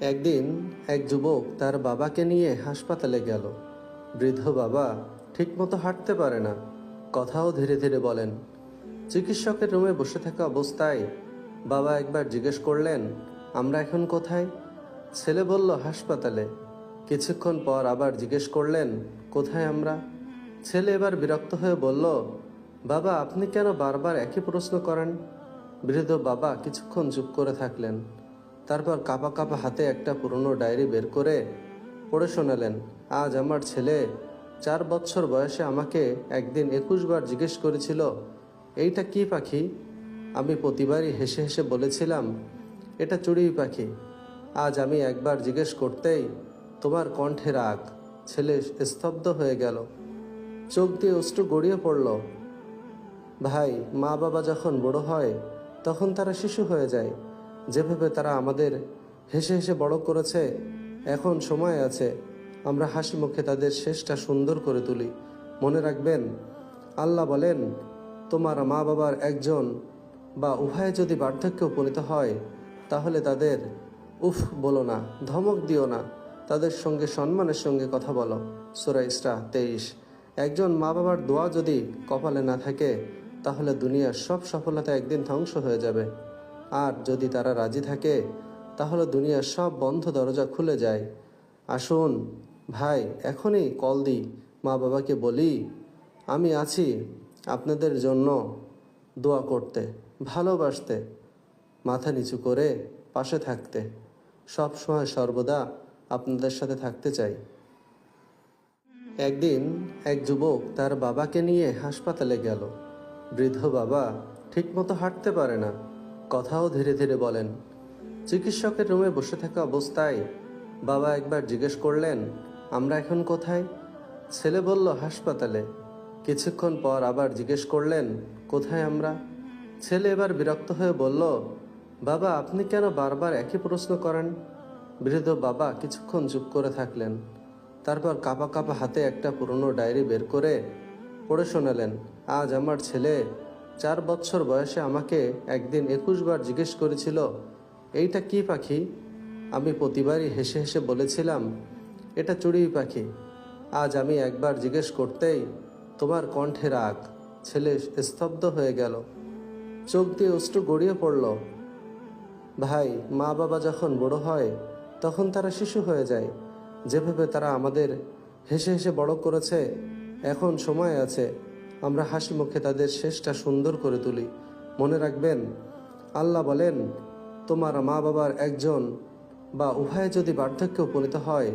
একদিন এক যুবক তার বাবাকে নিয়ে হাসপাতালে গেল। বৃদ্ধ বাবা ঠিকমতো হাঁটতে পারে না। কথাও ধীরে ধীরে বলেন, চিকিৎসকের রুমে বসে থাকা অবস্থায় বাবা একবার জিজ্ঞেস করলেন, আমরা এখন কোথায়? ছেলে বলল, হাসপাতালে। কিছুক্ষণ পর আবার জিজ্ঞেস করলেন, কোথায় আমরা? ছেলে এবার বিরক্ত হয়ে বলল, বাবা, আপনি কেন বারবার একই প্রশ্ন করেন? বৃদ্ধ বাবা কিছুক্ষণ চুপ করে থাকলেন। তারপর কাপা কাপা হাতে একটা পুরনো ডায়েরি বের করে পড়ে শোনালেন, আজ আমার ছেলে চার বছর বয়সে আমাকে একদিন একুশ বার জিজ্ঞেস করেছিল, এইটা কি পাখি? আমি প্রতিবারই হেসে হেসে বলেছিলাম, এটা চুড়ি পাখি। আজ আমি একবার জিজ্ঞেস করতেই তোমার কণ্ঠে রাগ, ছেলে স্তব্ধ হয়ে গেল। চোখ দিয়ে অশ্রু গড়িয়ে পড়ল। ভাই মা বাবা যখন বড় হয়, তখন তারা শিশু হয়ে যায়। যেভাবে তারা আমাদের হেসে হেসে বড় করেছে, এখন সময় আছে, আমরা হাসি মুখে তাদের শেষটা সুন্দর করে তুলি। মনে রাখবেন, আল্লাহ বলেন, তোমার মা বাবার একজন বা উভয়ে যদি বার্ধক্যে উপনীত হয়, তাহলে তাদের উফ বলো না, ধমক দিও না, তাদের সঙ্গে সম্মানের সঙ্গে কথা বলো। সুরা ইসরা তেইশ। একজন মা বাবার দোয়া যদি কপালে না থাকে, তাহলে দুনিয়ার সব সফলতা একদিন ধ্বংস হয়ে যাবে। আর যদি তারা রাজি থাকে, তাহলে দুনিয়ার সব বন্ধ দরজা খুলে যায়। আসুন, ভাই, এখনই কল দিই, মা বাবাকে বলি, আমি আছি আপনাদের জন্য দোয়া করতে, ভালোবাসতে, মাথা নিচু করে পাশে থাকতে। সব সময় সর্বদা আপনাদের সাথে থাকতে চাই। একদিন এক যুবক তার বাবাকে নিয়ে হাসপাতালে গেল। বৃদ্ধ বাবা ঠিকমতো হাঁটতে পারে না। কথাও ধীরে ধীরে বলেন, চিকিৎসকের রুমে বসে থাকা অবস্থায় বাবা একবার জিজ্ঞেস করলেন, আমরা এখন কোথায়? ছেলে বলল, হাসপাতালে। কিছুক্ষণ পর আবার জিজ্ঞেস করলেন, কোথায় আমরা? ছেলে এবার বিরক্ত হয়ে বলল, বাবা, আপনি কেন বারবার একই প্রশ্ন করেন? বৃদ্ধ বাবা কিছুক্ষণ চুপ করে থাকলেন। তারপর কাপা কাপা হাতে একটা পুরনো ডায়েরি বের করে পড়ে শোনালেন, আজ আমার ছেলে চার বছর বয়সে আমাকে একদিন একুশ বার জিজ্ঞেস করেছিল, এইটা কি পাখি? আমি প্রতিবারই হেসে হেসে বলেছিলাম, এটা চুড়ি পাখি। আজ আমি একবার জিজ্ঞেস করতেই তোমার কণ্ঠে রাগ, ছেলে স্তব্ধ হয়ে গেল। চোখ দিয়ে অশ্রু গড়িয়ে পড়ল। ভাই মা বাবা যখন বড় হয়, তখন তারা শিশু হয়ে যায়। যেভাবে তারা আমাদের হেসে হেসে বড় করেছে, এখন সময় আছে। আমরা হাসি মুখে তাদের শেষটা সুন্দর করে তুলি। মনে রাখবেন, আল্লাহ বলেন, তোমার মা বাবার একজন বা উভয়ে যদি বার্ধক্যে উপনীত হয়